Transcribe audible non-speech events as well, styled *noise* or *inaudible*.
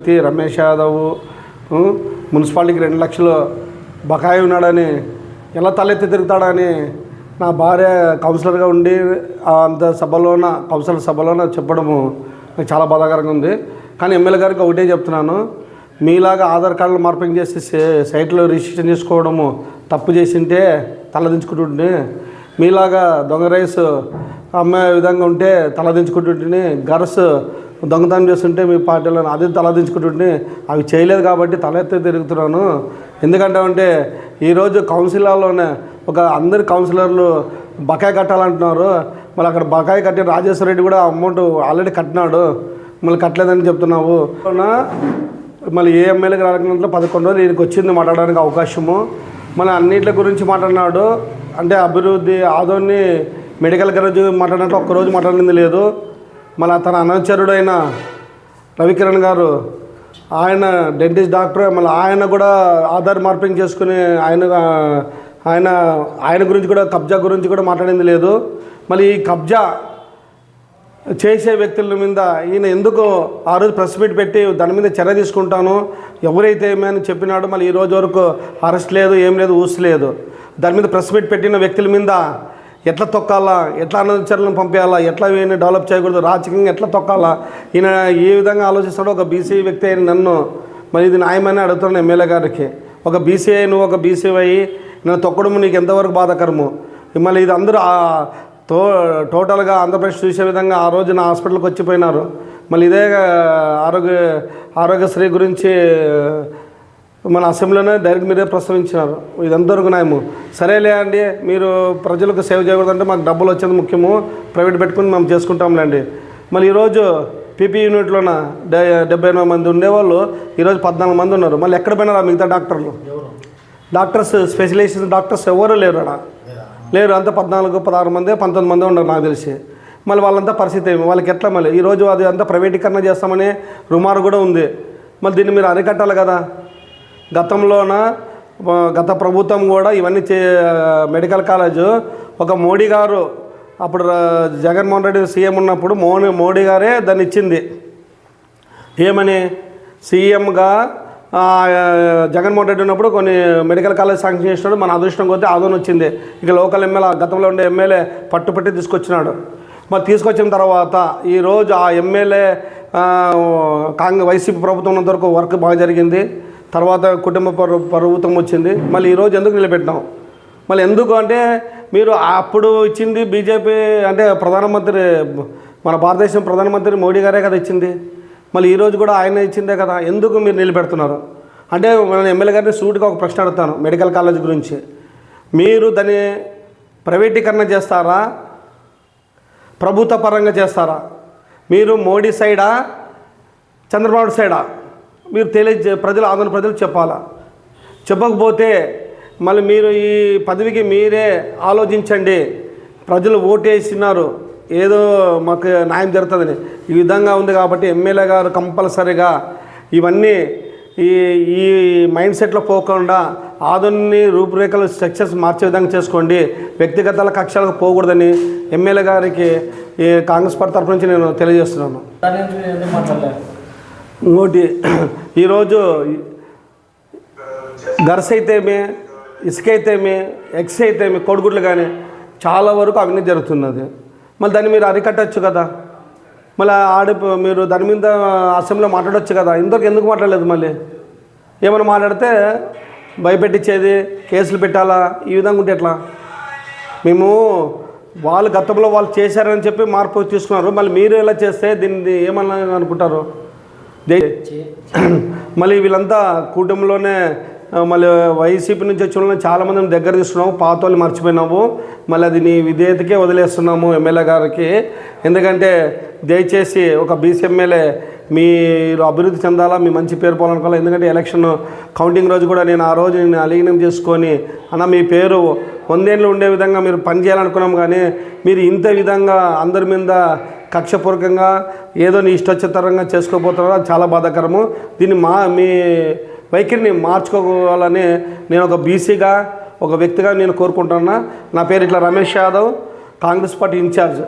వ్యక్తి రమేష్ యాదవ్ మున్సిపాలిటీకి రెండు లక్షలు బకాయి ఉన్నాడని ఎలా తలెత్తి తిరుగుతాడని నా భార్య కౌన్సిలర్గా ఉండి అంత సభలోన కౌన్సిలర్ సభలోన చెప్పడము నాకు చాలా బాధాకరంగా ఉంది. కానీ ఎమ్మెల్యే గారికి ఒకటే చెప్తున్నాను. మీలాగా ఆధార్ కార్డులు మార్పింగ్ చేసి సైట్లో రిజిస్ట్రేషన్ చేసుకోవడము తప్పు చేసింటే తలదించుకుంటుంటే మీలాగా దొంగ రైస్ అమ్మే విధంగా ఉంటే తలదించుకుంటుంటే గర్స్ దొంగతనం చేస్తుంటే మీ పార్టీలో అది తలదించుకుంటుంటే అవి చేయలేదు కాబట్టి తల తిరుగుతున్నాను. ఎందుకంటే అంటే ఈరోజు కౌన్సిలర్లోనే ఒక అందరి కౌన్సిలర్లు బకాయి కట్టాలంటున్నారు. మళ్ళీ అక్కడ బకాయి కట్టిన రాజేశ్వర రెడ్డి కూడా అమౌంట్ ఆల్రెడీ కట్టినాడు. మళ్ళీ కట్టలేదని చెప్తున్నావు. మళ్ళీ ఏ ఎమ్మెల్యేకి రాకుండా పదకొండు రోజులు ఈయనకి వచ్చింది మాట్లాడడానికి అవకాశము. మన అన్నింటి గురించి మాట్లాడినాడు. అంటే అభివృద్ధి ఆదోని మెడికల్ కాలేజ్ మాట్లాడినట్టు ఒక్కరోజు మాట్లాడింది లేదు. మళ్ళీ తన అనుచరుడైన రవికిరణ్ గారు ఆయన డెంటిస్ట్ డాక్టర్ మళ్ళీ ఆయన కూడా ఆధార్ మార్పింగ్ చేసుకుని ఆయన ఆయన ఆయన గురించి కూడా కబ్జా గురించి కూడా మాట్లాడింది లేదు. మళ్ళీ ఈ కబ్జా చేసే వ్యక్తుల మీద ఈయన ఎందుకు ఆ రోజు ప్రెస్ మీట్ పెట్టి దాని మీద చర్య తీసుకుంటాను? ఎవరైతే ఏమని చెప్పినాడో మళ్ళీ ఈ రోజు వరకు అరెస్ట్ లేదు ఏం లేదు ఊసలేదు దాని మీద ప్రెస్ మీట్ పెట్టిన వ్యక్తుల మీద ఎట్లా తొక్కాలా? ఎట్లా అనుచరులను పంపించాలా ఎట్లా ఈయన డెవలప్ చేయకూడదు? రాజకీయంగా ఎట్లా తొక్కాలా? ఈయన ఏ విధంగా ఆలోచిస్తాడో ఒక బీసీ వ్యక్తి అయిన నన్ను మరి ఇది న్యాయమని అడుగుతున్నాను ఎమ్మెల్యే గారికి. ఒక బీసీ నువ్వు ఒక బీసీ అయ్యి నన్ను తొక్కడం నీకు ఎంతవరకు బాధాకరము? మళ్ళీ ఇది అందరూ తో టోటల్గా ఆంధ్రప్రదేశ్ చూసే విధంగా ఆ రోజున హాస్పిటల్కి వచ్చిపోయినారు. మళ్ళీ ఇదే ఆరోగ్య ఆరోగ్యశ్రీ గురించి మన అసెంబ్లీలోనే డైరెక్ట్ మీరే ప్రస్తావించినారు. ఇదంతవరకు న్యాయము? సరేలే అండి మీరు ప్రజలకు సేవ చేయకూడదంటే మాకు డబ్బులు వచ్చేది ముఖ్యము. ప్రైవేట్ పెట్టుకుని మేము చేసుకుంటాంలేండి. మళ్ళీ ఈరోజు పీపీ యూనిట్లోన డె డెబ్బై ఎనభై మంది ఉండేవాళ్ళు ఈరోజు పద్నాలుగు మంది ఉన్నారు. మళ్ళీ ఎక్కడ పోయినారా మిగతా డాక్టర్లు? డాక్టర్స్ స్పెషలైజేషన్ డాక్టర్స్ ఎవరు లేరు అక్కడ లేరు అంతా పద్నాలుగు పదహారు మంది పంతొమ్మిది మంది ఉన్నారు నాకు తెలిసి. మళ్ళీ వాళ్ళంతా పరిస్థితి ఏమి? వాళ్ళకి ఎట్లా మళ్ళీ? ఈరోజు అది అంతా ప్రైవేటీకరణ చేస్తామని రుమారు కూడా ఉంది. మళ్ళీ దీన్ని మీరు అరికట్టాలి కదా. గతంలోన? గత ప్రభుత్వం కూడా ఇవన్నీ చే మెడికల్ కాలేజ్. ఒక మోడీ గారు అప్పుడు జగన్మోహన్ రెడ్డి సీఎం ఉన్నప్పుడు మోని మోడీ గారే దాన్ని ఇచ్చింది. ఏమని? సీఎంగా జగన్మోహన్ రెడ్డి ఉన్నప్పుడు కొన్ని మెడికల్ కాలేజ్ శాంక్షన్ చేసినాడు. మన అదృష్టం కొద్దీ ఆదోన్ వచ్చింది. ఇక లోకల్ ఎమ్మెల్యే గతంలో ఉండే ఎమ్మెల్యే పట్టుపట్టి తీసుకొచ్చినాడు. మరి తీసుకొచ్చిన తర్వాత ఈరోజు ఆ ఎమ్మెల్యే కాంగ్రెస్ వైసీపీ ప్రభుత్వం ఉన్నంత వరకు వర్క్ బాగా జరిగింది. తర్వాత కుటుంబ పరు- ప్రభుత్వం వచ్చింది. మళ్ళీ ఈరోజు ఎందుకు నిలబెట్టినాం? మళ్ళీ ఎందుకు అంటే మీరు అప్పుడు ఇచ్చింది బీజేపీ అంటే ప్రధానమంత్రి మన భారతదేశం ప్రధానమంత్రి మోడీ గారే కదా ఇచ్చింది. మళ్ళీ ఈరోజు కూడా ఆయన ఇచ్చిందే కదా. ఎందుకు మీరు నిలబెడుతున్నారు? అంటే నేను ఎమ్మెల్యే గారిని సూటిగా ఒక ప్రశ్న అడుగుతాను మెడికల్ కాలేజ్ గురించి. మీరు దాన్ని ప్రైవేటీకరణ చేస్తారా? ప్రభుత్వ పరంగా చేస్తారా? మీరు మోడీ సైడా చంద్రబాబు సైడా? మీరు తెలియ ప్రజలు ఆందోళన ప్రజలు చెప్పాలా? చెప్పకపోతే మళ్ళీ మీరు ఈ పదవికి మీరే ఆలోచించండి. ప్రజలు ఓటేసినారు. ఏదో మాకు న్యాయం జరుగుతుందని. ఈ విధంగా ఉంది కాబట్టి ఎమ్మెల్యే గారు కంపల్సరీగా ఇవన్నీ ఈ ఈ మైండ్ సెట్లో పోకుండా ఆధుని రూపురేఖలు స్ట్రక్చర్స్ మార్చే విధంగా చేసుకోండి. వ్యక్తిగత కక్షలకు పోకూడదని ఎమ్మెల్యే గారికి ఈ కాంగ్రెస్ పార్టీ తరఫు నుంచి నేను తెలియజేస్తున్నాను దాని గురించి ఎందుకు మాట్లాడలేదు ఇంకోటి *clears throat* ఈరోజు గర్స్ అయితేమే ఇసుక అయితేమే ఎక్స్ అయితేమే కొడుగుడ్లు కానీ చాలా వరకు అవినీతి జరుగుతున్నది. మళ్ళీ దాన్ని మీరు అరికట్టచ్చు కదా. మళ్ళీ ఆడి మీరు దాని మీద అసెంబ్లీలో మాట్లాడొచ్చు కదా. ఇంతకు ఎందుకు మాట్లాడలేదు మళ్ళీ? ఏమైనా మాట్లాడితే భయపెట్టించేది కేసులు పెట్టాలా? ఈ విధంగా ఉంటే ఎట్లా? మేము వాళ్ళు గతంలో వాళ్ళు చేశారని చెప్పి మార్పు తీసుకున్నారు. మళ్ళీ మీరు ఎలా చేస్తే దీన్ని ఏమన్నా అనుకుంటారు? మళ్ళీ వీళ్ళంతా కూటమిలోనే మళ్ళీ వైసీపీ నుంచి వచ్చిన వాళ్ళని చాలామందిని దగ్గర తీసుకున్నాము పాత వాళ్ళు మర్చిపోయినాము. మళ్ళీ అది నీ విధేయతకే వదిలేస్తున్నాము ఎమ్మెల్యే గారికి. ఎందుకంటే దయచేసి ఒక బీసీ ఎమ్మెల్యే మీరు అభివృద్ధి చెందాలా మీ మంచి పేరు పోవాలనుకోవాలి ఎందుకంటే ఎలక్షన్ కౌంటింగ్ రోజు కూడా నేను ఆ రోజు నేను అలీనం చేసుకొని అన్న మీ పేరు వందేళ్ళు ఉండే విధంగా మీరు పనిచేయాలనుకున్నాం కానీ మీరు ఇంత విధంగా అందరి మీద కక్షపూర్వకంగా ఏదో నీ ఇష్టోచితరంగా చేసుకోబోతున్నారో చాలా బాధాకరము. దీన్ని మా మీ వైఖరిని మార్చుకోవాలని నేను ఒక బీసీగా ఒక వ్యక్తిగా నేను కోరుకుంటున్నా. నా పేరు ఇట్లా రమేష్ యాదవ్ కాంగ్రెస్ పార్టీ ఇన్ఛార్జ్.